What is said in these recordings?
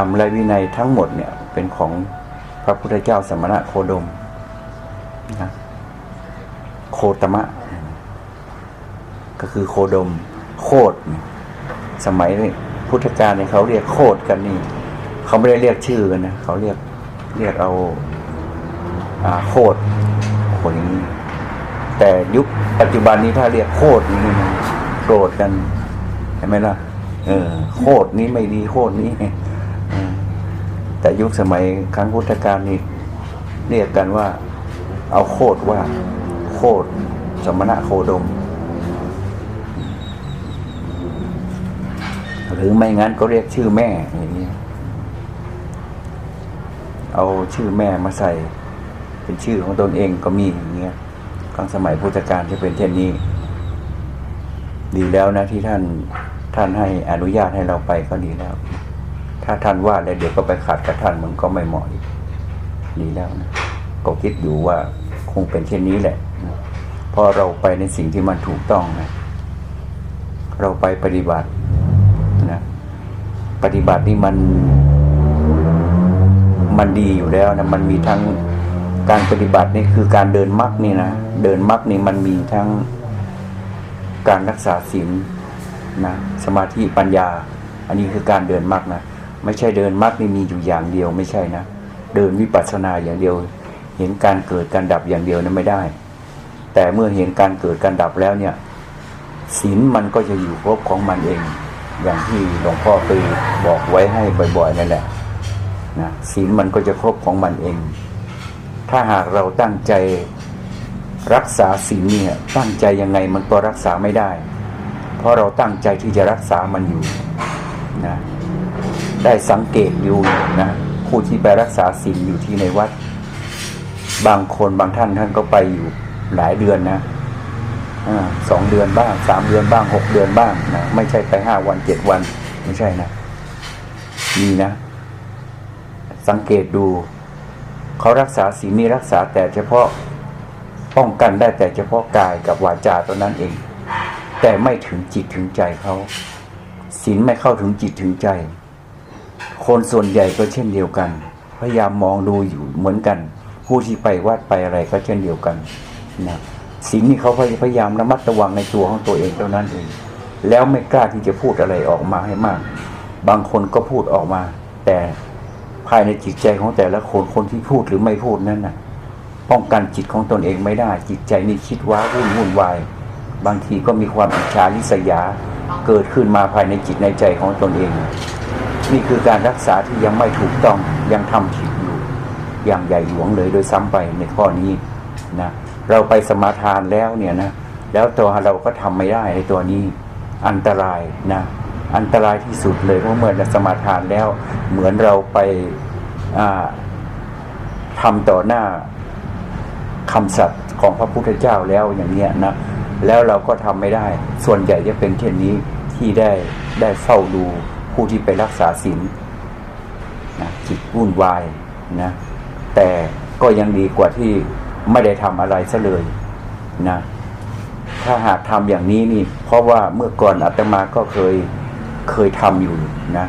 รมและวินัยทั้งหมดเนี่ยเป็นของพระพุทธเจ้าสมณะโคดมนะโคตมะ ก็คือโคดม โคดสมัยพุทธกาลเนี่ยเขาเรียกโคดกันนี่เขาไม่ได้เรียกชื่อกันนะเขาเรียกเรียกเอาอาโคดคนอย่างนี้แต่ยุคปัจจุบันนี้ถ้าเรียกโคดนี่มันโกรธกันใช่ไหมล่ะเออโคดนี้ไม่ดีโคดนี้ แต่ยุคสมัยครั้งพุทธกาลนี่เรียกกันว่า เอาโคดว่า โคดสมณะโคดม หรือไม่งั้นก็เรียกชื่อแม่อย่างนี้เอาชื่อแม่มาใส่ เป็นชื่อของตนเองก็มีอย่างเงี้ยครั้งสมัยพุทธกาลจะเป็นเช่นนี้ ดีแล้วนะที่ท่านท่านให้อนุญาตให้เราไปก็ดีแล้ว ถ้าท่านว่าแล้วเดี๋ยวก็ไปขัดกับท่านมันก็ไม่เหมาะอีกดีแล้วนะก็คิดอยู่ว่าคงเป็นเช่นนี้แหละนะเพราะเราไปในสิ่งที่มันถูกต้องนะเราไปปฏิบัตินะปฏิบัตินี่มันมันดีอยู่แล้วนะมันมีทั้งการปฏิบัตินี่คือการเดินมรรคนี่นะเดินมรรคนี่มันมีทั้งการรักษาศีลนะสมาธิปัญญา อันนี้คือการเดินมรรคนะ ไม่ใช่เดินมรรคนี่มีอยู่อย่างเดียวไม่ใช่นะ เดินวิปัสสนาอย่างเดียว เห็นการเกิดการดับอย่างเดียวนั้นไม่ได้ แต่เมื่อเห็นการเกิดการดับแล้วเนี่ยศีลมันก็จะอยู่ครบของมันเอง อย่างที่หลวงพ่อเคยบอกไว้ให้บ่อยๆนั่นแหละนะศีลมันก็จะครบของมันเอง ถ้าหากเราตั้งใจรักษาศีลเนี่ยตั้งใจยังไงมันก็รักษาไม่ได้ เพราะเราตั้งใจที่จะรักษามันอยู่นะ ได้สังเกตอยู่นะผู้ที่ไปรักษาศีลอยู่ที่ในวัด บางคนบางท่านท่านก็ไปอยู่หลายเดือนนะอสองเดือนบ้างสามเดือนบ้างหกเดือนบ้างนะไม่ใช่ไปห้าวันเจ็ดวันไม่ใช่นะมีนะ สังเกตดู เขารักษาศีลนี่รักษาแต่เฉพาะป้องกันได้แต่เฉพาะกายกับวาจาตัวนั้นเอง แต่ไม่ถึงจิตถึงใจเขาศีลไม่เข้าถึงจิตถึงใจ คนส่วนใหญ่ก็เช่นเดียวกัน พยายามมองดูอยู่เหมือนกัน ผู้ที่ไปวัดไปอะไรก็เช่นเดียวกันนะศีลนี่เขาพยายามระมัดระวังในตัวของตัวเองเท่านั้นเองแล้วไม่กล้าที่จะพูดอะไรออกมาให้มาก บางคนก็พูดออกมา แต่ภายในจิตใจของแต่ละคนคนที่พูดหรือไม่พูดนั้นนะป้องกันจิตของตนเองไม่ได้ จิตใจนี่คิดว้าวุ่นวุ่นวาย บางทีก็มีความอิจฉาริษยาเกิดขึ้นมาภายในจิตในใจของตนเอง นี่คือการรักษาที่ยังไม่ถูกต้องยังทำผิดอยู่ อย่างใหญ่หลวงเลยโดยซ้ำไปในข้อนี้นะเราไปสมาทานแล้วเนี่ยนะแล้วตัวเราก็ทำไม่ได้ในตัวนี้อันตรายนะอันตรายที่สุดเลยเพราะเมื่อเราสมาทานแล้ว เหมือนเราไปอ่าทำต่อหน้าคำสัตย์ของพระพุทธเจ้าแล้วอย่างเนี้ยนะแล้วเราก็ทำไม่ได้ ส่วนใหญ่จะเป็นเช่นนี้ที่ได้ได้เฝ้าดู ผู้ที่ไปรักษาศีลนะจิตวุ่นวายนะแต่ก็ยังดีกว่าที่ไม่ได้ทำอะไรซะเลยนะถ้าหากทำอย่างนี้นี่ เพราะว่าเมื่อก่อนอาตมาก็เคยเคยทำอยู่นะ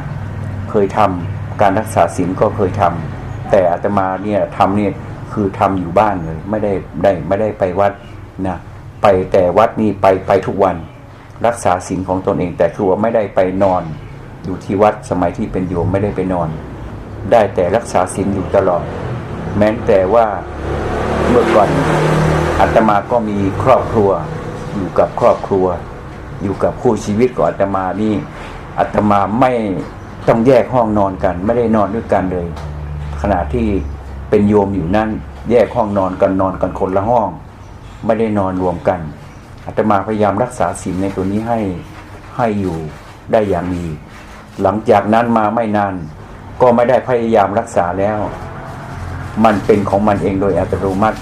เคยทำการรักษาศีลก็เคยทำแต่อาตมาเนี่ยทำเนี่ยคือทำอยู่บ้านเลย ไม่ได้ได้ไม่ได้ไปวัดนะไปแต่วัดนี่ไปไปทุกวันรักษาศีลของตนเอง แต่คือว่าไม่ได้ไปนอน อยู่ที่วัดสมัยที่เป็นโยมไม่ได้ไปนอน ได้แต่รักษาศีลอยู่ตลอด แม้แต่ว่าเมื่อก่อนอาตมาก็มีครอบครัว อยู่กับครอบครัว อยู่กับคู่ชีวิตของอาตมานี่อาตมาไม่ต้องแยกห้องนอนกัน ไม่ได้นอนด้วยกันเลย ขณะที่เป็นโยมอยู่นั่นแยกห้องนอนกันนอนกันคนละห้อง ไม่ได้นอนรวมกันอาตมาพยายามรักษาศีลในตัวนี้ให้ให้อยู่ได้อย่างดี หลังจากนั้นมาไม่นาน ก็ไม่ได้พยายามรักษาแล้ว มันเป็นของมันเองโดยอัตโนมัติ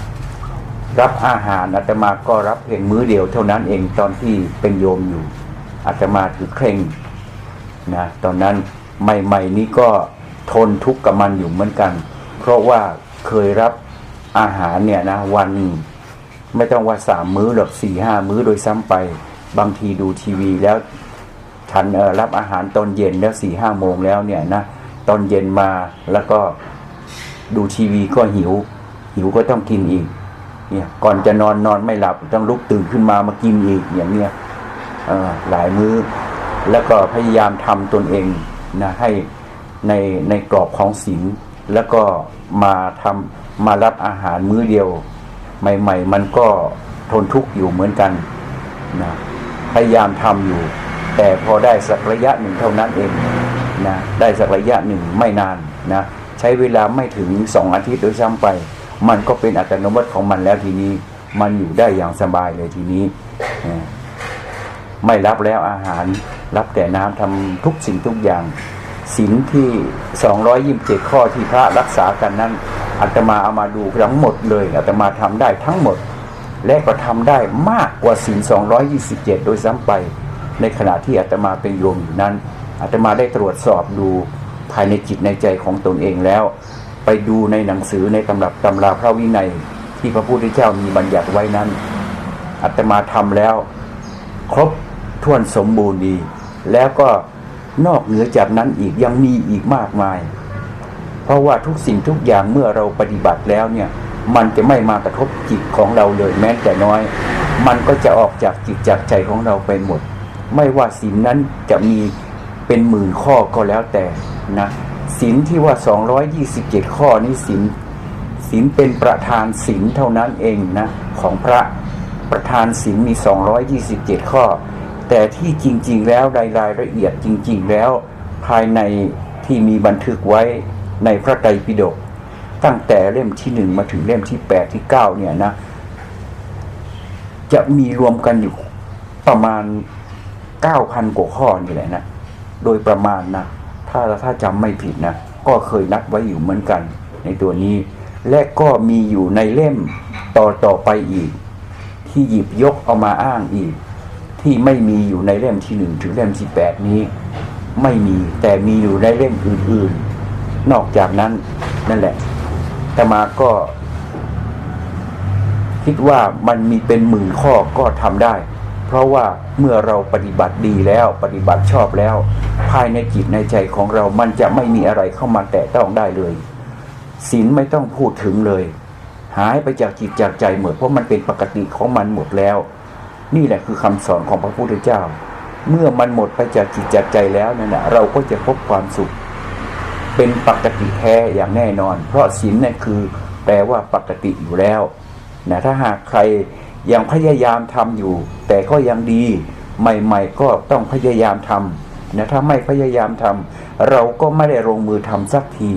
รับอาหารอาตมาก็รับเพียงมื้อเดียวเท่านั้นเองตอนที่เป็นโยมอยู่อาตมาถือเคร่งนะตอนนั้นใหม่ๆนี้ก็ทนทุกข์กับมันอยู่เหมือนกัน เพราะว่าเคยรับอาหารเนี่ยนะวันไม่ต้องว่าสามมื้อหรอกสี่ห้ามื้อโดยซ้ำไป บางทีดูทีวีแล้ว ฉันรับอาหารตอนเย็นแล้วสี่ห้าโมงแล้วเนี่ยนะตอนเย็นมาแล้วก็ดูทีวีก็หิว หิวก็ต้องกินอีก เนี่ย ก่อนจะนอนนอนไม่หลับต้องลุกตื่นขึ้นมามากินอีกอย่างเนี้ยเอ่อหลายมื้อ แล้วก็พยายามทำตนเองนะให้ในในกรอบของศีลแล้วก็มาทำมารับอาหารมื้อเดียว ใหม่ ๆ มันก็ทนทุกข์อยู่เหมือนกันนะพยายามทำอยู่ แต่พอได้สักระยะหนึ่งเท่านั้นเองนะได้สักระยะหนึ่งไม่นานนะใช้เวลาไม่ถึงสองอาทิตย์โดยซ้ำไป มันก็เป็นอัตโนมัติของมันแล้วทีนี้ มันอยู่ได้อย่างสบายเลยทีนี้ ไม่รับแล้วอาหารรับแต่น้ำทำทุกสิ่งทุกอย่างศีลที่227ข้อที่พระรักษากันนั้นอาตมาเอามาดูทั้งหมดเลยอาตมาทำได้ทั้งหมด และก็ทำได้มากกว่าศีล227โดยซ้ำไป ในขณะที่อาตมาเป็นโยมอยู่นั้นอาตมาได้ตรวจสอบดูภายในจิตในใจของตนเองแล้ว ไปดูในหนังสือในตำรับตำราพระวินัย ที่พระพุทธเจ้ามีบัญญัติไว้นั้นอาตมาทำแล้ว ครบถ้วนสมบูรณ์ดี แล้วก็นอกเหนือจากนั้นอีกยังมีอีกมากมาย เพราะว่าทุกสิ่งทุกอย่างเมื่อเราปฏิบัติแล้วเนี่ย มันจะไม่มากระทบจิตของเราเลยแม้แต่น้อย มันก็จะออกจากจิตจากใจของเราไปหมด ไม่ว่าศีลนั้นจะมีเป็นหมื่นข้อก็แล้วแต่นะศีลที่ว่า 227 ข้อนี้ศีลศีลเป็นประธานศีลเท่านั้นเองนะของพระประธานศีลมี 227 ข้อ แต่ที่จริง ๆ แล้วรายรายละเอียดจริง ๆ แล้วภายในที่มีบันทึกไว้ในพระไตรปิฎกตั้งแต่เล่มที่หนึ่งมาถึงเล่มที่แปดที่เก้าเนี่ยนะ จะมีรวมกันอยู่ประมาณ เก้าพันกว่าข้อนี่แหละนะ โดยประมาณนะ ถ้าถ้าจำไม่ผิดนะ ก็เคยนับไว้อยู่เหมือนกัน ในตัวนี้ และก็มีอยู่ในเล่มต่อต่อไปอีก ที่หยิบยกเอามาอ้างอีก ที่ไม่มีอยู่ในเล่มที่หนึ่งถึงเล่มที่แปดนี้ ไม่มีแต่มีอยู่ในเล่มอื่นๆ นอกจากนั้นนั่นแหละแต่มาก็คิดว่ามันมีเป็นหมื่นข้อก็ทำได้ เพราะว่าเมื่อเราปฏิบัติดีแล้วปฏิบัติชอบแล้ว ภายในจิตในใจของเรามันจะไม่มีอะไรเข้ามาแตะต้องได้เลยศีลไม่ต้องพูดถึงเลย หายไปจากจิตจากใจหมดเพราะมันเป็นปกติของมันหมดแล้ว นี่แหละคือคำสอนของพระพุทธเจ้า เมื่อมันหมดไปจากจิตจากใจแล้วนั่นแหละเราก็จะพบความสุข เป็นปกติแท้อย่างแน่นอน เพราะศีลนั่นคือแปลว่าปกติอยู่แล้วนะถ้าหากใคร ยังพยายามทำอยู่ แต่ก็ยังดี ใหม่ ๆ ก็ต้องพยายามทำนะถ้าไม่พยายามทำเราก็ไม่ได้ลงมือทำสักที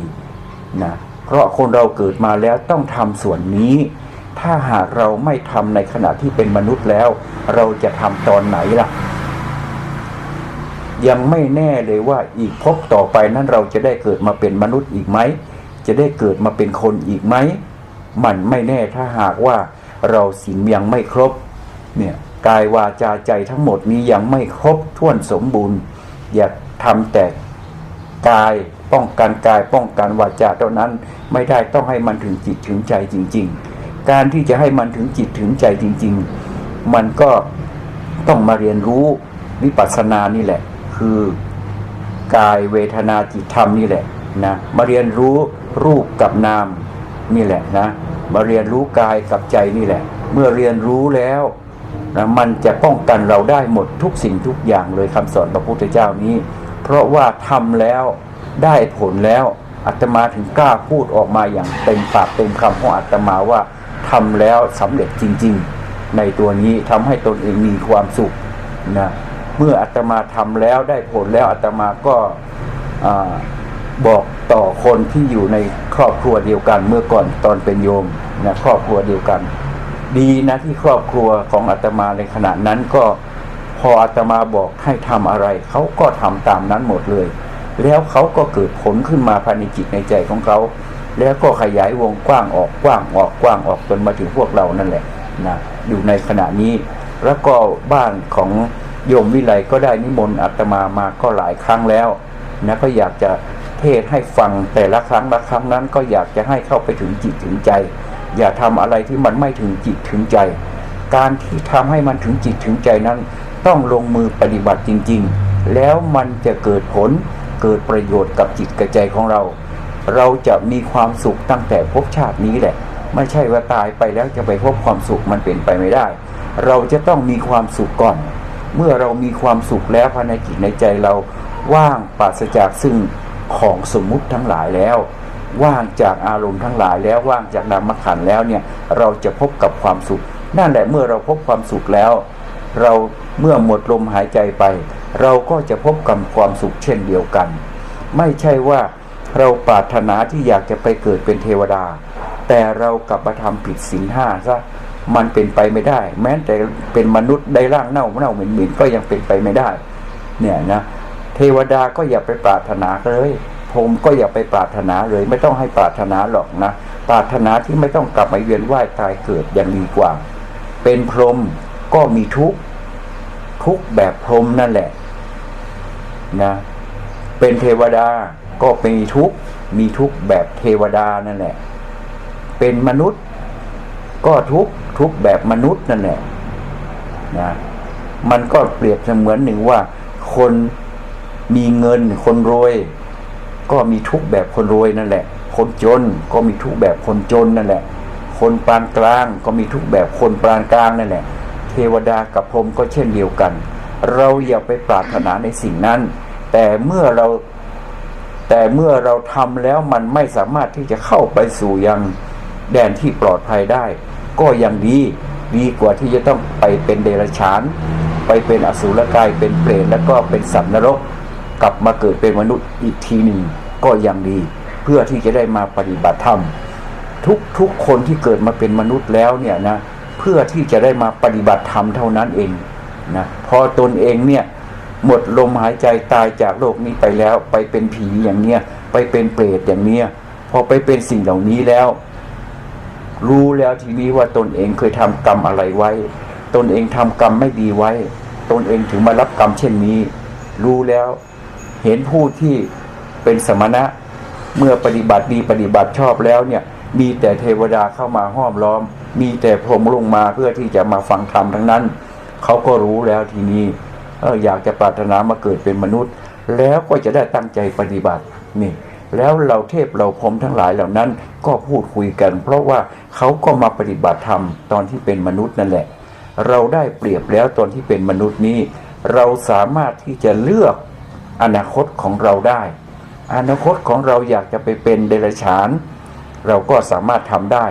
นะเพราะคนเราเกิดมาแล้วต้องทำส่วนนี้ ถ้าหากเราไม่ทำในขณะที่เป็นมนุษย์แล้ว เราจะทำตอนไหนล่ะ ยังไม่แน่เลยว่าอีกภพต่อไปนั้นเราจะได้เกิดมาเป็นมนุษย์อีกไหมจะได้เกิดมาเป็นคนอีกไหมมันไม่แน่ถ้าหากว่า เราศีลยังไม่ครบเนี่ยกายวาจาใจทั้งหมดนี้ยังไม่ครบถ้วนสมบูรณ์ อย่าทำแต่กายป้องกันกายป้องกันวาจาเท่านั้นไม่ได้ต้องให้มันถึงจิตถึงใจจริง ๆ การที่จะให้มันถึงจิตถึงใจจริง ๆ มันก็ต้องมาเรียนรู้วิปัสสนานี่แหละ คือกายเวทนาจิตธรรมนี่แหละนะมาเรียนรู้รูปกับนามนี่แหละนะ มาเรียนรู้กายกับใจนี่แหละ เมื่อเรียนรู้แล้วนะมันจะป้องกันเราได้หมดทุกสิ่งทุกอย่างเลยคำสอนพระพุทธเจ้านี้ เพราะว่าทำแล้วได้ผลแล้วอาตมาถึงกล้าพูดออกมาอย่างเต็มปากเต็มคำของอาตมาว่าทำแล้วสำเร็จจริง ๆ ในตัวนี้ทำให้ตนเองมีความสุขนะเมื่ออาตมาทำแล้วได้ผลแล้วอาตมาก็อ่า บอกต่อคนที่อยู่ในครอบครัวเดียวกันเมื่อก่อนตอนเป็นโยมนะครอบครัวเดียวกัน ดีนะที่ครอบครัวของอาตมาในขณะนั้นก็พออาตมาบอกให้ทำอะไร เขาก็ทำตามนั้นหมดเลย แล้วเขาก็เกิดผลขึ้นมาภายในจิตในใจของเขา แล้วก็ขยายวงกว้างออกกว้างออกกว้างออกจนมาถึงพวกเรานั่นแหละนะอยู่ในขณะนี้แล้วก็บ้านของโยมวิไลก็ได้นิมนต์อาตมามาก็หลายครั้งแล้วนะก็อยากจะ เทศให้ฟังแต่ละครั้งละครั้งนั้นก็อยากจะให้เข้าไปถึงจิตถึงใจ อย่าทำอะไรที่มันไม่ถึงจิตถึงใจ การที่ทำให้มันถึงจิตถึงใจนั้น ต้องลงมือปฏิบัติจริง ๆ แล้วมันจะเกิดผลเกิดประโยชน์กับจิตกับใจของเรา เราจะมีความสุขตั้งแต่ภพชาตินี้แหละ ไม่ใช่ว่าตายไปแล้วจะไปพบความสุขมันเป็นไปไม่ได้ เราจะต้องมีความสุขก่อน เมื่อเรามีความสุขแล้วภายในจิตในใจเราว่างปราศจากซึ่ง ของสมมุติทั้งหลายแล้ว ว่างจากอารมณ์ทั้งหลายแล้วว่างจากนามขันแล้วเนี่ยเราจะพบกับความสุข นั่นแหละเมื่อเราพบความสุขแล้ว เราเมื่อหมดลมหายใจไป เราก็จะพบกับความสุขเช่นเดียวกัน ไม่ใช่ว่าเราปรารถนาที่อยากจะไปเกิดเป็นเทวดา แต่เรากลับมาทำผิดศีลห้าซะมันเป็นไปไม่ได้ แม้แต่เป็นมนุษย์ได้ร่างเน่าเน่าเหม็นเหม็นก็ยังเป็นไปไม่ได้ เนี่ยนะ เทวดาก็อย่าไปปรารถนาเลยผมก็อย่าไปปรารถนาเลย ไม่ต้องให้ปรารถนาหรอกนะ ปรารถนาที่ไม่ต้องกลับมาเวียนว่ายตายเกิดยังดีกว่า เป็นพรมก็มีทุกทุกแบบพรมนั่นแหละนะเป็นเทวดาก็มีทุกมีทุกแบบเทวดานั่นแหละ เป็นมนุษย์ก็ทุกทุกแบบมนุษย์นั่นแหละนะมันก็เปรียบเสมือนหนึ่งว่าคน มีเงินคนรวย ก็มีทุกแบบคนรวยนั่นแหละ คนจนก็มีทุกแบบคนจนนั่นแหละ คนปานกลางก็มีทุกแบบคนปานกลางนั่นแหละ เทวดากับพรหมก็เช่นเดียวกัน เราอย่าไปปรารถนาในสิ่งนั้น แต่เมื่อเราแต่เมื่อเราทำแล้วมันไม่สามารถที่จะเข้าไปสู่ยังแดนที่ปลอดภัยได้ ก็ยังดีดีกว่าที่จะต้องไปเป็นเดรัจฉาน ไปเป็นอสุรกายเป็นเปรตแล้วก็เป็นสัตว์นรก กลับมาเกิดเป็นมนุษย์อีกทีหนึ่งก็ยังดี เพื่อที่จะได้มาปฏิบัติธรรม ทุกทุกคนที่เกิดมาเป็นมนุษย์แล้วเนี่ยนะเพื่อที่จะได้มาปฏิบัติธรรมเท่านั้นเองนะพอตนเองเนี่ยหมดลมหายใจตายจากโลกนี้ไปแล้ว ไปเป็นผีอย่างเนี้ยไปเป็นเปรตอย่างเนี้ยพอไปเป็นสิ่งเหล่านี้แล้ว รู้แล้วทีนี้ว่าตนเองเคยทำกรรมอะไรไว้ ตนเองทำกรรมไม่ดีไว้ ตนเองถึงมารับกรรมเช่นนี้ รู้แล้ว เห็นผู้ที่เป็นสมณะเมื่อปฏิบัติดีปฏิบัติชอบแล้วเนี่ย มีแต่เทวดาเข้ามาห้อมล้อม มีแต่พรหมลงมาเพื่อที่จะมาฟังธรรมทั้งนั้นเขาก็รู้แล้วทีนี้เอออยากจะปรารถนามาเกิดเป็นมนุษย์ แล้วก็จะได้ตั้งใจปฏิบัตินี่แล้วเราเทพเราพรหมทั้งหลายเหล่านั้นก็พูดคุยกัน เพราะว่าเขาก็มาปฏิบัติธรรมตอนที่เป็นมนุษย์นั่นแหละ เราได้เปรียบแล้วตอนที่เป็นมนุษย์นี้ เราสามารถที่จะเลือก อนาคตของเราได้ อนาคตของเราอยากจะไปเป็นเดรัจฉาน เราก็สามารถทำได้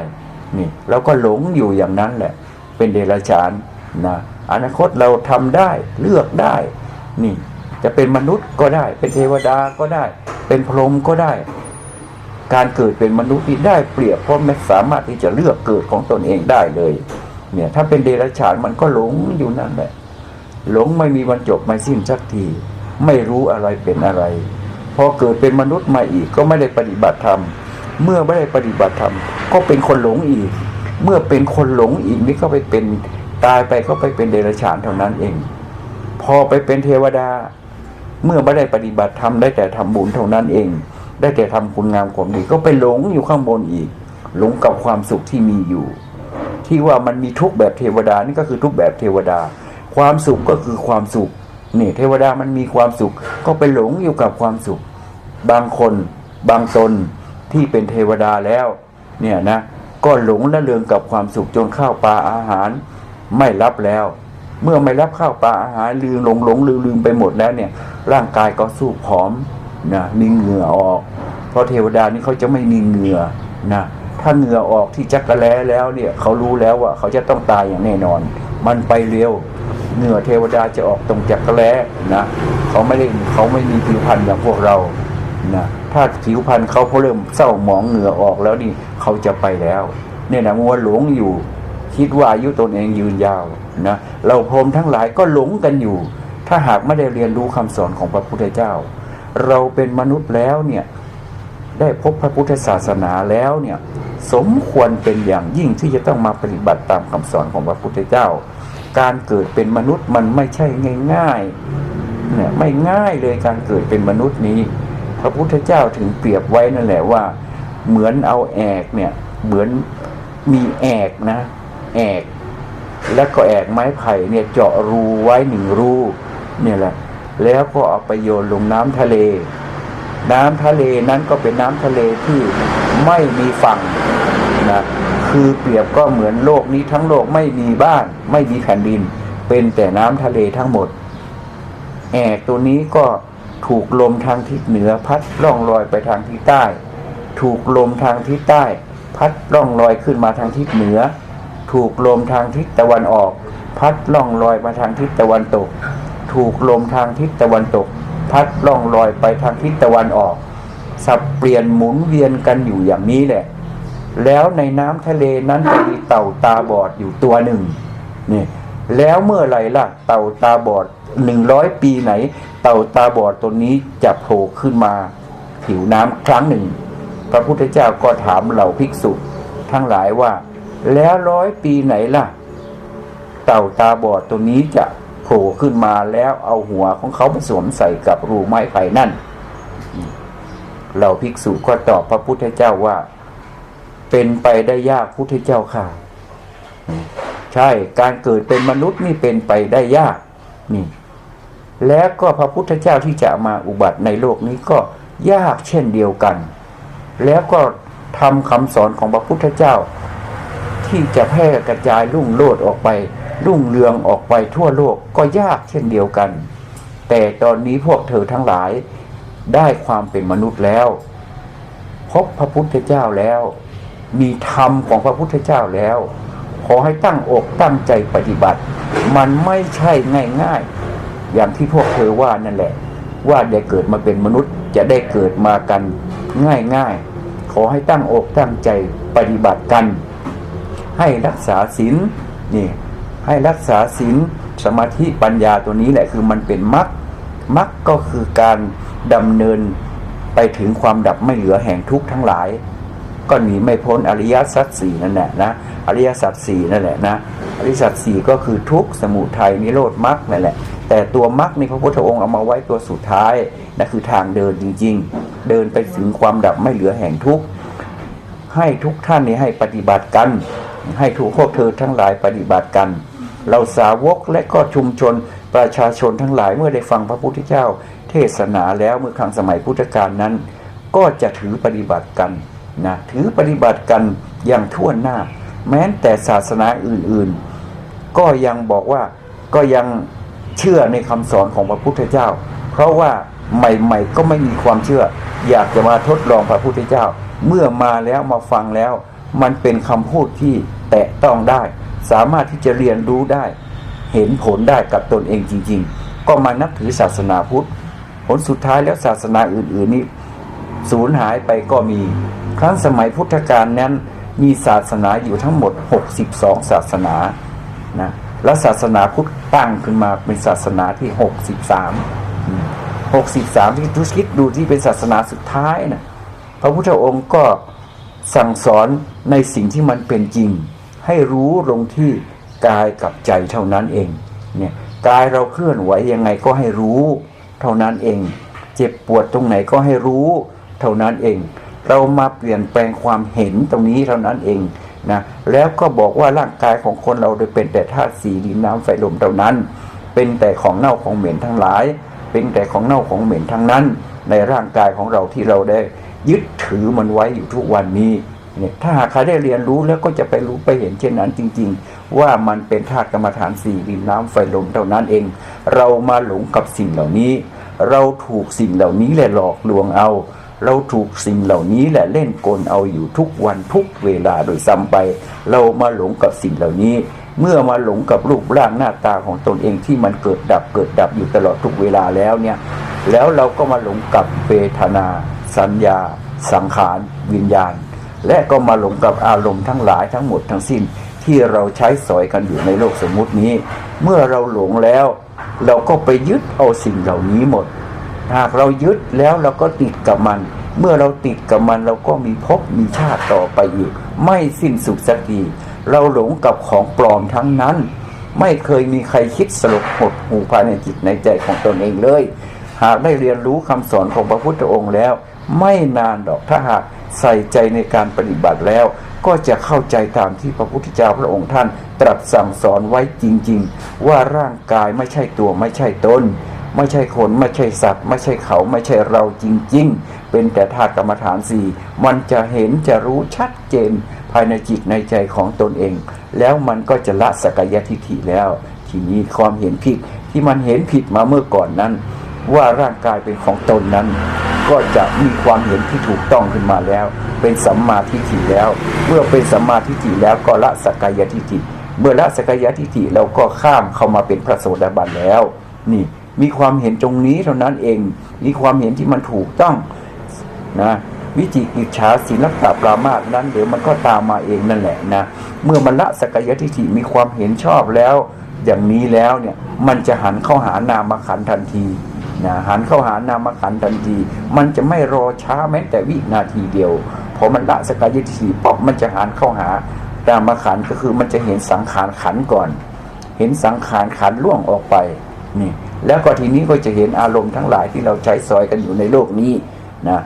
นี่เราก็หลงอยู่อย่างนั้นแหละ เป็นเดรัจฉานนะอนาคตเราทำได้เลือกได้นี่จะเป็นมนุษย์ก็ได้ เป็นเทวดาก็ได้ เป็นพรหมก็ได้ การเกิดเป็นมนุษย์นี่ได้เปรียบเพราะไม่สามารถที่จะเลือกเกิดของตนเองได้เลยเนี่ยถ้าเป็นเดรัจฉานมันก็หลงอยู่นั่นแหละหลงไม่มีวันจบไม่สิ้นสักที ไม่รู้อะไรเป็นอะไร พอเกิดเป็นมนุษย์มาอีกก็ไม่ได้ปฏิบัติธรรม เมื่อไม่ได้ปฏิบัติธรรม ก็เป็นคนหลงอีก เมื่อเป็นคนหลงอีกนี่ก็ไปเป็นตายไปก็ไปเป็นเดรัจฉานเท่านั้นเอง พอไปเป็นเทวดา เมื่อไม่ได้ปฏิบัติธรรมได้แต่ทำบุญเท่านั้นเอง ได้แต่ทำคุณงามความดีก็ไปหลงอยู่ข้างบนอีก หลงกับความสุขที่มีอยู่ ที่ว่ามันมีทุกแบบเทวดานี่ก็คือทุกแบบเทวดา ความสุขก็คือความสุข นี่เทวดามันมีความสุข ก็ไปหลงอยู่กับความสุข บางคนบางตนที่เป็นเทวดาแล้ว เนี่ยนะ ก็หลงละเริงกับความสุขจนข้าวปลาอาหาร ไม่รับแล้ว เมื่อไม่รับข้าวปลาอาหารลืมหลงหลงลืมลืมไปหมดแล้วเนี่ย ร่างกายก็สู้ผอมนะมีเหงื่อออก เพราะเทวดานี่เขาจะไม่มีเหงื่อนะถ้าเหงื่อออกที่จักระแล้แล้วเนี่ยเขารู้แล้วว่าเขาจะต้องตายอย่างแน่นอน มันไปเร็ว เหนือเทวดาจะออกตรงจักระแล้นะเขาไม่ได้เขาไม่มีผิวพรรณอย่างพวกเรานะถ้าผิวพรรณเขาพอเริ่มเศร้าหมองเหงื่อออกแล้วนี่เขาจะไปแล้วเนี่ยนะมัวหลงอยู่คิดว่าอายุตนเองยืนยาวนะเราพรหมทั้งหลายก็หลงกันอยู่ ถ้าหากไม่ได้เรียนรู้คำสอนของพระพุทธเจ้า เราเป็นมนุษย์แล้วเนี่ยได้พบพระพุทธศาสนาแล้วเนี่ยสมควรเป็นอย่างยิ่งที่จะต้องมาปฏิบัติตามคำสอนของพระพุทธเจ้า การเกิดเป็นมนุษย์มันไม่ใช่ง่ายๆเนี่ยไม่ง่ายเลยการเกิดเป็นมนุษย์นี้ พระพุทธเจ้าถึงเปรียบไว้นั่นแหละว่า เหมือนเอาแอกเนี่ยเหมือนมีแอกนะแอกแล้วก็แอกไม้ไผ่เนี่ยเจาะรูไว้หนึ่งรูเนี่ยแหละ แล้วก็เอาไปโยนลงน้ำทะเล น้ำทะเลนั้นก็เป็นน้ำทะเลที่ไม่มีฝั่ง นะคือเปรียบก็เหมือนโลกนี้ทั้งโลกไม่มีบ้าน ไม่มีแผ่นดิน เป็นแต่น้ำทะเลทั้งหมด แอกตัวนี้ก็ถูกลมทางทิศเหนือพัดล่องลอยไปทางทิศใต้ ถูกลมทางทิศใต้ พัดล่องลอยขึ้นมาทางทิศเหนือ ถูกลมทางทิศตะวันออก พัดล่องลอยมาทางทิศตะวันตก ถูกลมทางทิศตะวันตก พัดล่องลอยไปทางทิศตะวันออก สับเปลี่ยนหมุนเวียนกันอยู่อย่างนี้แหละ แล้วในน้ำทะเลนั้นก็มีเต่าตาบอดอยู่ตัวหนึ่งนี่แล้วเมื่อไหร่ล่ะ เต่าตาบอดหนึ่งร้อยปีไหน เต่าตาบอดตัวนี้จะโผล่ขึ้นมา ผิวน้ำครั้งหนึ่ง พระพุทธเจ้าก็ถามเหล่าภิกษุ ทั้งหลายว่า แล้วร้อยปีไหนล่ะ เต่าตาบอดตัวนี้จะโผล่ขึ้นมาแล้วเอาหัวของเขาไปสวมใส่กับรูไม้ไผ่นั่นเหล่าภิกษุก็ตอบพระพุทธเจ้าว่า เป็นไปได้ยากพุทธเจ้าค่ะ ใช่การเกิดเป็นมนุษย์นี่เป็นไปได้ยากนี่ และก็พระพุทธเจ้าที่จะมาอุบัติในโลกนี้ก็ยากเช่นเดียวกัน แล้วก็ทำคำสอนของพระพุทธเจ้า ที่จะแพร่กระจายรุ่งโรดออกไป รุ่งเรืองออกไปทั่วโลกก็ยากเช่นเดียวกัน แต่ตอนนี้พวกเธอทั้งหลายได้ความเป็นมนุษย์แล้ว พบพระพุทธเจ้าแล้ว มีธรรมของพระพุทธเจ้าแล้ว ขอให้ตั้งอกตั้งใจปฏิบัติ มันไม่ใช่ง่ายๆ อย่างที่พวกเธอว่านั่นแหละ ว่าได้เกิดมาเป็นมนุษย์จะได้เกิดมากันง่ายๆ ขอให้ตั้งอกตั้งใจปฏิบัติกัน ให้รักษาศีลนี่ให้รักษาศีลสมาธิปัญญาตัวนี้แหละคือมันเป็นมรรคมรรคก็คือการดำเนินไปถึงความดับไม่เหลือแห่งทุกข์ทั้งหลาย ก็หนีไม่พ้นอริยสัจสี่นั่นแหละนะอริยสัจสี่นั่นแหละนะอริยสัจสี่ก็คือทุกข์สมุทัยนิโรธมรรคนั่นแหละ แต่ตัวมรรคในพระพุทธองค์เอามาไว้ตัวสุดท้ายนั่นคือทางเดินจริง ๆ เดินไปถึงความดับไม่เหลือแห่งทุกข์ให้ทุกท่านนี้ให้ปฏิบัติกัน ให้ทุกพวกเธอทั้งหลายปฏิบัติกัน เราสาวกและก็ชุมชนประชาชนทั้งหลายเมื่อได้ฟังพระพุทธเจ้า เทศนาแล้วเมื่อครั้งสมัยพุทธกาลนั้น ก็จะถือปฏิบัติกัน นะถือปฏิบัติกันอย่างทั่วหน้า แม้แต่ศาสนาอื่นๆ ก็ยังบอกว่าก็ยังเชื่อในคำสอนของพระพุทธเจ้า เพราะว่าใหม่ ๆ ก็ไม่มีความเชื่อ อยากจะมาทดลองพระพุทธเจ้า เมื่อมาแล้วมาฟังแล้ว มันเป็นคำพูดที่แตะต้องได้ สามารถที่จะเรียนรู้ได้ เห็นผลได้กับตนเองจริง ๆ ก็มานับถือศาสนาพุทธ ผลสุดท้ายแล้วศาสนาอื่น ๆ นี่สูญหายไปก็มี ครั้งสมัยพุทธกาลนั้นมีศาสนาอยู่ทั้งหมด 62 ศาสนานะและศาสนาพุทธตั้งขึ้นมาเป็นศาสนาที่ 63 63 ที่ทุคิดดูที่เป็นศาสนาสุดท้ายนะพระพุทธองค์ก็สั่งสอนในสิ่งที่มันเป็นจริง ให้รู้ลงที่กายกับใจเท่านั้นเองเนี่ยกายเราเคลื่อนไหวยังไงก็ให้รู้ เท่านั้นเอง เจ็บปวดตรงไหนก็ให้รู้ เท่านั้นเอง เรามาเปลี่ยนแปลงความเห็นตรงนี้เท่านั้นเองนะแล้วก็บอกว่าร่างกายของคนเราโดยเป็นแต่ธาตุสีดินน้ำไฟลมเท่านั้น เป็นแต่ของเน่าของเหม็นทั้งหลาย เป็นแต่ของเน่าของเหม็นทั้งนั้น ในร่างกายของเราที่เราได้ ยึดถือมันไว้อยู่ทุกวันนี้เนี่ยถ้าหากใครได้เรียนรู้แล้วก็จะไปรู้ไปเห็นเช่นนั้นจริง ๆ ว่ามันเป็นธาตุกรรมฐานสี่ดินน้ำไฟลมเท่านั้นเอง เรามาหลงกับสิ่งเหล่านี้ เราถูกสิ่งเหล่านี้แหละหลอกลวงเอา เราถูกสิ่งเหล่านี้แหละเล่นกลเอาอยู่ทุกวันทุกเวลาโดยซ้ำไป เรามาหลงกับสิ่งเหล่านี้ เมื่อมาหลงกับรูปร่างหน้าตาของตนเองที่มันเกิดดับเกิดดับอยู่ตลอดทุกเวลาแล้วเนี่ยแล้วเราก็มาหลงกับเวทนา สัญญา สังขาร วิญญาณ และก็มาหลงกับอารมณ์ทั้งหลายทั้งหมดทั้งสิ้นที่เราใช้สอยกันอยู่ในโลกสมมุตินี้ เมื่อเราหลงแล้ว เราก็ไปยึดเอาสิ่งเหล่านี้หมด หากเรายึดแล้วเราก็ติดกับมัน เมื่อเราติดกับมันเราก็มีภพมีชาติต่อไปอีก ไม่สิ้นสุดสักทีเราหลงกับของปลอมทั้งนั้น ไม่เคยมีใครคิดสลบหดหูภายในจิตในใจของตนเองเลย หากได้เรียนรู้คำสอนของพระพุทธองค์แล้ว ไม่นานดอกถ้าหากใส่ใจในการปฏิบัติแล้ว ก็จะเข้าใจตามที่พระพุทธเจ้าพระองค์ท่าน ตรัสสั่งสอนไว้จริง ๆ ว่าร่างกายไม่ใช่ตัวไม่ใช่ตน ไม่ใช่คนไม่ใช่สัตว์ ไม่ใช่เขาไม่ใช่เราจริง ๆ เป็นแต่ธาตุกรรมฐานสี่มันจะเห็นจะรู้ชัดเจน ภายในจิตในใจของตนเอง แล้วมันก็จะละสกกายทิฏฐิแล้ว ทีนี้ความเห็นผิดที่มันเห็นผิดมาเมื่อก่อนนั้น ว่าร่างกายเป็นของตนนั้น ก็จะมีความเห็นที่ถูกต้องขึ้นมาแล้ว เป็นสัมมาทิฏฐิแล้ว เมื่อเป็นสัมมาทิฏฐิแล้วก็ละสกกายทิฏฐิเมื่อละสกกายทิฏฐิเราก็ข้ามเข้ามาเป็นพระโสดาบันแล้ว นี่ มีความเห็นตรงนี้เท่านั้นเอง มีความเห็นที่มันถูกต้องนะวิจิกิจฉาศีลปราปรามาสนั้นเดี๋ยวมันก็ตามมาเองนั่นแหละนะเมื่อมันละสกยทิฏฐิมีความเห็นชอบแล้ว อย่างนี้แล้วเนี่ยมันจะหันเข้าหานามขันทันทีนะหันเข้าหานามขันทันที มันจะไม่รอช้าแม้แต่วินาทีเดียวพอมันละสกายทิฏฐิป๊อบมันจะหันเข้าหานามขันก็คือมันจะเห็นสังขารขันก่อน เห็นสังขารขันล่วงออกไปนี่ แล้วก็ทีนี้ก็จะเห็นอารมณ์ทั้งหลายที่เราใช้สอยกันอยู่ในโลกนี้นะ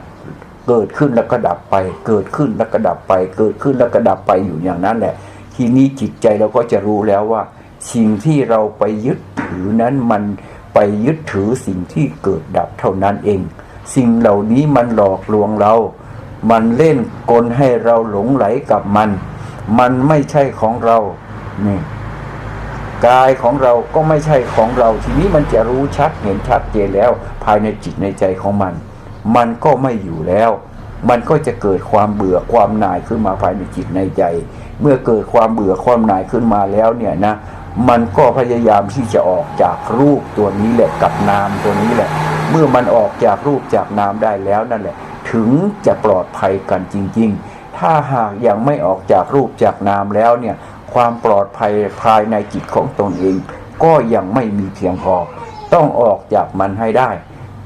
เกิดขึ้นแล้วก็ดับไป เกิดขึ้นแล้วก็ดับไป เกิดขึ้นแล้วก็ดับไปอยู่อย่างนั้นแหละ ทีนี้จิตใจเราก็จะรู้แล้วว่า สิ่งที่เราไปยึดถือนั้นมันไปยึดถือสิ่งที่เกิดดับเท่านั้นเอง สิ่งเหล่านี้มันหลอกลวงเรา มันเล่นกลให้เราหลงไหลกับมัน มันไม่ใช่ของเรานี่ กายของเราก็ไม่ใช่ของเรา ทีนี้มันจะรู้ชัดเห็นชัดเจนแล้ว ภายในจิตในใจของมัน มันก็ไม่อยู่แล้ว มันก็จะเกิดความเบื่อความหน่ายขึ้นมาภายในจิตในใจ เมื่อเกิดความเบื่อความหน่ายขึ้นมาแล้วเนี่ยนะมันก็พยายามที่จะออกจากรูปตัวนี้แหละกับนามตัวนี้แหละ เมื่อมันออกจากรูปจากนามได้แล้วนั่นแหละ ถึงจะปลอดภัยกันจริง ๆ ถ้าหากยังไม่ออกจากรูปจากนามแล้วเนี่ย ความปลอดภัยภายในจิตของตนเอง ก็ยังไม่มีเพียงพอ ต้องออกจากมันให้ได้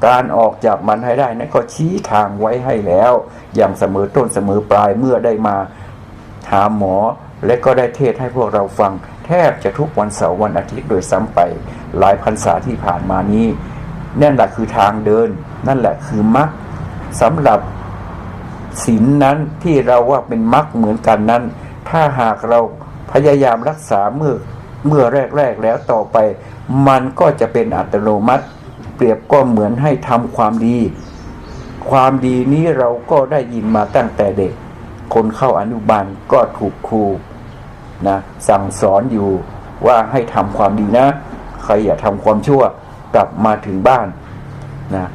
การออกจากมันให้ได้นั้นก็ชี้ทางไว้ให้แล้ว อย่างเสมอต้นเสมอปลายเมื่อได้มาหาหมอและก็ได้เทศให้พวกเราฟัง แทบจะทุกวันเสาร์วันอาทิตย์โดยซ้ำไป หลายพรรษาที่ผ่านมานี้นั่นแหละคือทางเดิน นั่นแหละคือมรรคสำหรับศีลนนั้นที่เราว่าเป็นมรรคเหมือนกันนั้น ถ้าหากเรา พยายามรักษาเมื่อเมื่อแรก ๆ แล้วต่อไป มันก็จะเป็นอัตโนมัติ เปรียบก็เหมือนให้ทำความดี ความดีนี้เราก็ได้ยินมาตั้งแต่เด็ก คนเข้าอนุบาลก็ถูกครูนะสั่งสอนอยู่ว่าให้ทำความดีนะ ใครอย่าทำความชั่วกลับมาถึงบ้านนะ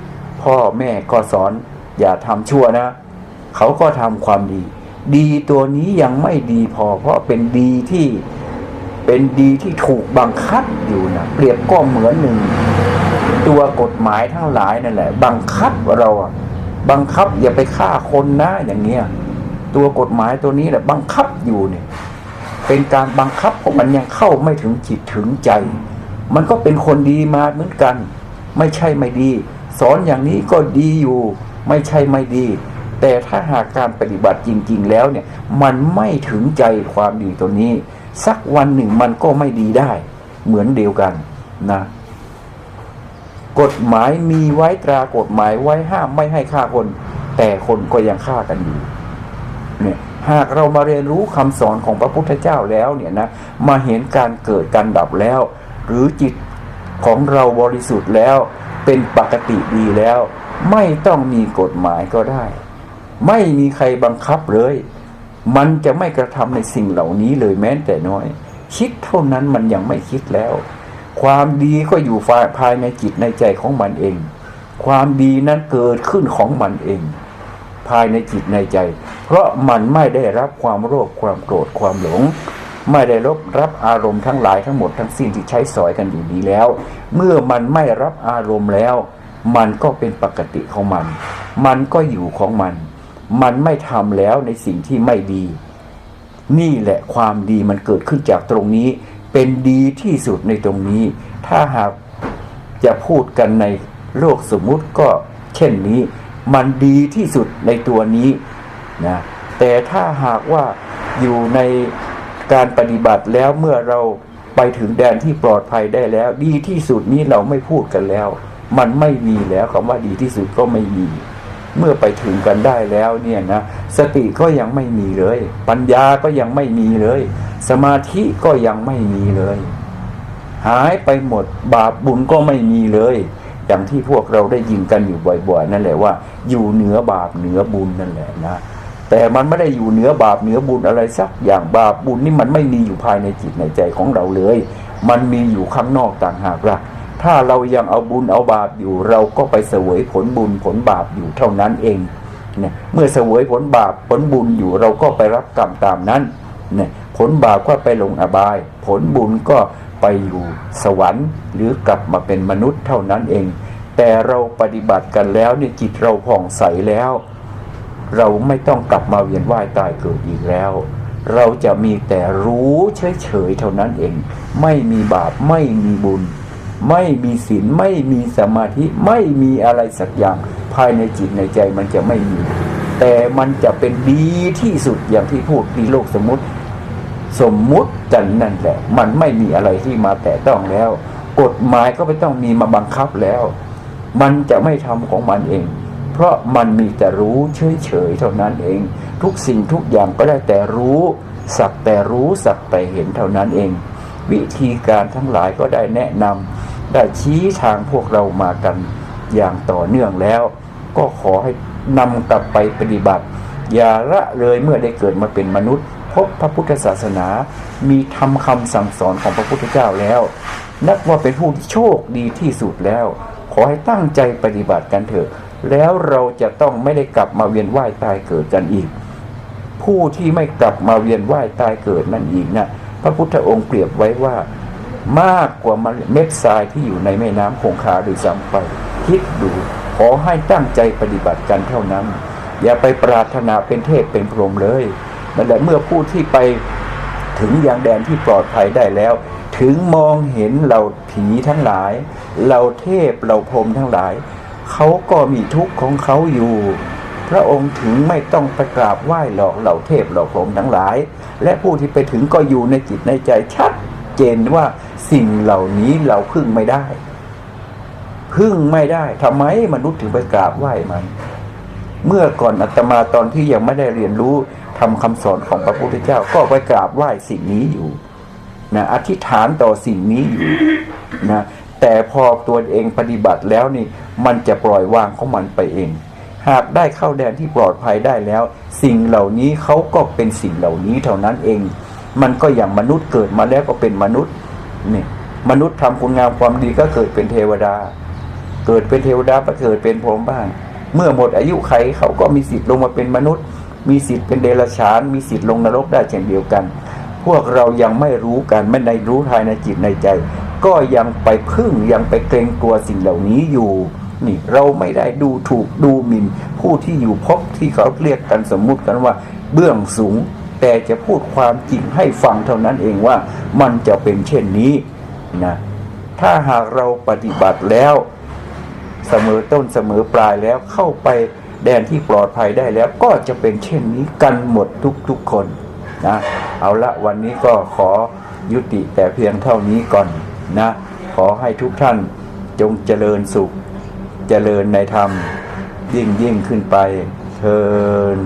พ่อแม่ก็สอนอย่าทำชั่วนะ เขาก็ทำความดี ดีตัวนี้ยังไม่ดีพอ เพราะเป็นดีที่เป็นดีที่ถูกบังคับอยู่นะเปรียบก็เหมือนหนึ่ง ตัวกฎหมายทั้งหลายนั่นแหละ บังคับเราอะบังคับอย่าไปฆ่าคนนะอย่างเงี้ยตัวกฎหมายตัวนี้แหละบังคับอยู่เนี่ยเป็นการบังคับเพราะมันยังเข้าไม่ถึงจิตถึงใจ มันก็เป็นคนดีมาเหมือนกัน ไม่ใช่ไม่ดี สอนอย่างนี้ก็ดีอยู่ ไม่ใช่ไม่ดี แต่ถ้าหากการปฏิบัติจริง ๆ แล้วเนี่ยมันไม่ถึงใจความดีตัวนี้ สักวันหนึ่งมันก็ไม่ดีได้ เหมือนเดียวกันนะ กฎหมายมีไว้ตรากฎหมายไว้ห้ามไม่ให้ฆ่าคน แต่คนก็ยังฆ่ากันอยู่เนี่ยหากเรามาเรียนรู้คำสอนของพระพุทธเจ้าแล้วเนี่ยนะมาเห็นการเกิดการดับแล้ว หรือจิตของเราบริสุทธิ์แล้วเป็นปกติดีแล้ว ไม่ต้องมีกฎหมายก็ได้ ไม่มีใครบังคับเลย มันจะไม่กระทำในสิ่งเหล่านี้เลยแม้แต่น้อย คิดเท่านั้นมันยังไม่คิดแล้ว ความดีก็อยู่ภายในจิตในใจของมันเอง ความดีนั้นเกิดขึ้นของมันเอง ภายในจิตในใจ เพราะมันไม่ได้รับความโลภความโกรธความหลง ไม่ได้รับรับอารมณ์ทั้งหลายทั้งหมดทั้งสิ้นที่ใช้สอยกันอยู่นี้แล้ว เมื่อมันไม่รับอารมณ์แล้ว มันก็เป็นปกติของมัน มันก็อยู่ของมัน มันไม่ทำแล้วในสิ่งที่ไม่ดี นี่แหละความดีมันเกิดขึ้นจากตรงนี้ เป็นดีที่สุดในตรงนี้ ถ้าหากจะพูดกันในโลกสมมุติก็เช่นนี้ มันดีที่สุดในตัวนี้นะแต่ถ้าหากว่าอยู่ในการปฏิบัติแล้วเมื่อเราไปถึงแดนที่ปลอดภัยได้แล้ว ดีที่สุดนี้เราไม่พูดกันแล้ว มันไม่มีแล้วคำว่าดีที่สุดก็ไม่มี เมื่อไปถึงกันได้แล้วเนี่ยนะสติก็ยังไม่มีเลย ปัญญาก็ยังไม่มีเลย สมาธิก็ยังไม่มีเลย หายไปหมดบาปบุญก็ไม่มีเลยอย่างที่พวกเราได้ยินกันอยู่บ่อยๆนั่นแหละว่า อยู่เหนือบาปเหนือบุญนั่นแหละนะแต่มันไม่ได้อยู่เหนือบาปเหนือบุญอะไรสักอย่างบาปบุญนี่มันไม่มีอยู่ภายในจิตในใจของเราเลย มันมีอยู่ข้างนอกต่างหากละ ถ้าเรายังเอาบุญเอาบาปอยู่ เราก็ไปเสวยผลบุญผลบาปอยู่เท่านั้นเองเนี่ยเมื่อเสวยผลบาปผลบุญอยู่เราก็ไปรับกรรมตามนั้นเนี่ยผลบาปก็ไปลงอบาย ผลบุญก็ไปอยู่สวรรค์ หรือกลับมาเป็นมนุษย์เท่านั้นเอง แต่เราปฏิบัติกันแล้วเนี่ยจิตเราผ่องใสแล้ว เราไม่ต้องกลับมาเวียนว่ายตายเกิดอีกแล้ว เราจะมีแต่รู้เฉยๆเท่านั้นเอง ไม่มีบาปไม่มีบุญ ไม่มีศีลไม่มีสมาธิไม่มีอะไรสักอย่าง ภายในจิตในใจมันจะไม่มี แต่มันจะเป็นดีที่สุดอย่างที่พูดในโลกสมมติ สมมุติกันนั่นแหละ มันไม่มีอะไรที่มาแตะต้องแล้ว กฎหมายก็ไม่ต้องมีมาบังคับแล้ว มันจะไม่ทำของมันเอง เพราะมันมีแต่รู้เฉยๆเท่านั้นเอง ทุกสิ่งทุกอย่างก็ได้แต่รู้สักแต่รู้สักแต่เห็นเท่านั้นเอง วิธีการทั้งหลายก็ได้แนะนำ ได้ชี้ทางพวกเรามากันอย่างต่อเนื่องแล้ว ก็ขอให้นำกลับไปปฏิบัติ อย่าละเลยเมื่อได้เกิดมาเป็นมนุษย์ พบพระพุทธศาสนา มีทำคำสั่งสอนของพระพุทธเจ้าแล้ว นับว่าเป็นผู้ที่โชคดีที่สุดแล้ว ขอให้ตั้งใจปฏิบัติกันเถอะ แล้วเราจะต้องไม่ได้กลับมาเวียนว่ายตายเกิดกันอีก ผู้ที่ไม่กลับมาเวียนว่ายตายเกิดนั่นอีกนะพระพุทธองค์เปรียบไว้ว่า มากกว่าเม็ดทรายที่อยู่ในแม่น้ำคงคาหรือซ้ำไป คิดดูขอให้ตั้งใจปฏิบัติกันเท่านั้น อย่าไปปรารถนาเป็นเทพเป็นพรหมเลยนั่นแหละเมื่อผู้ที่ไปถึงยังแดนที่ปลอดภัยได้แล้ว ถึงมองเห็นเราผีทั้งหลาย เราเทพเราพรหมทั้งหลาย เขาก็มีทุกข์ของเขาอยู่ พระองค์ถึงไม่ต้องไปกราบไหว้หลอกเหล่าเทพเหล่าพรหมทั้งหลาย และผู้ที่ไปถึงก็อยู่ในจิตในใจชัดเจนว่า สิ่งเหล่านี้เราพึ่งไม่ได้ พึ่งไม่ได้ทำไมมนุษย์ถึงไปกราบไหว้มัน เมื่อก่อนอาตมาตอนที่ยังไม่ได้เรียนรู้ทำคำสอนของพระพุทธเจ้าก็ไปกราบไหว้สิ่งนี้อยู่นะอธิษฐานต่อสิ่งนี้อยู่นะแต่พอตัวเองปฏิบัติแล้วนี่ มันจะปล่อยวางของมันไปเอง หากได้เข้าแดนที่ปลอดภัยได้แล้ว สิ่งเหล่านี้เขาก็เป็นสิ่งเหล่านี้เท่านั้นเอง มันก็อย่างมนุษย์เกิดมาแล้วก็เป็นมนุษย์ นี่มนุษย์ทำคุณงามความดีก็เกิดเป็นเทวดา เกิดเป็นเทวดาก็เกิดเป็นพรหมบ้าง เมื่อหมดอายุไขเขาก็มีสิทธิ์ลงมาเป็นมนุษย์ มีสิทธิ์เป็นเดรัจฉาน มีสิทธิ์ลงนรกได้เช่นเดียวกัน พวกเรายังไม่รู้กันไม่ได้รู้ภายในจิตในใจ ก็ยังไปพึ่งยังไปเกรงกลัวสิ่งเหล่านี้อยู่นี่เราไม่ได้ดูถูกดูหมิ่นผู้ที่อยู่พบที่เขาเรียกกันสมมุติกันว่า เบื้องสูง แต่จะพูดความจริงให้ฟังเท่านั้นเองว่ามันจะเป็นเช่นนี้นะถ้าหากเราปฏิบัติแล้วเสมอต้นเสมอปลายแล้วเข้าไปแดนที่ปลอดภัยได้แล้วก็จะเป็นเช่นนี้กันหมดทุกๆคนนะเอาละวันนี้ก็ขอยุติแต่เพียงเท่านี้ก่อนนะขอให้ทุกท่านจงเจริญสุข เจริญในธรรมยิ่งยิ่งขึ้นไปเทิน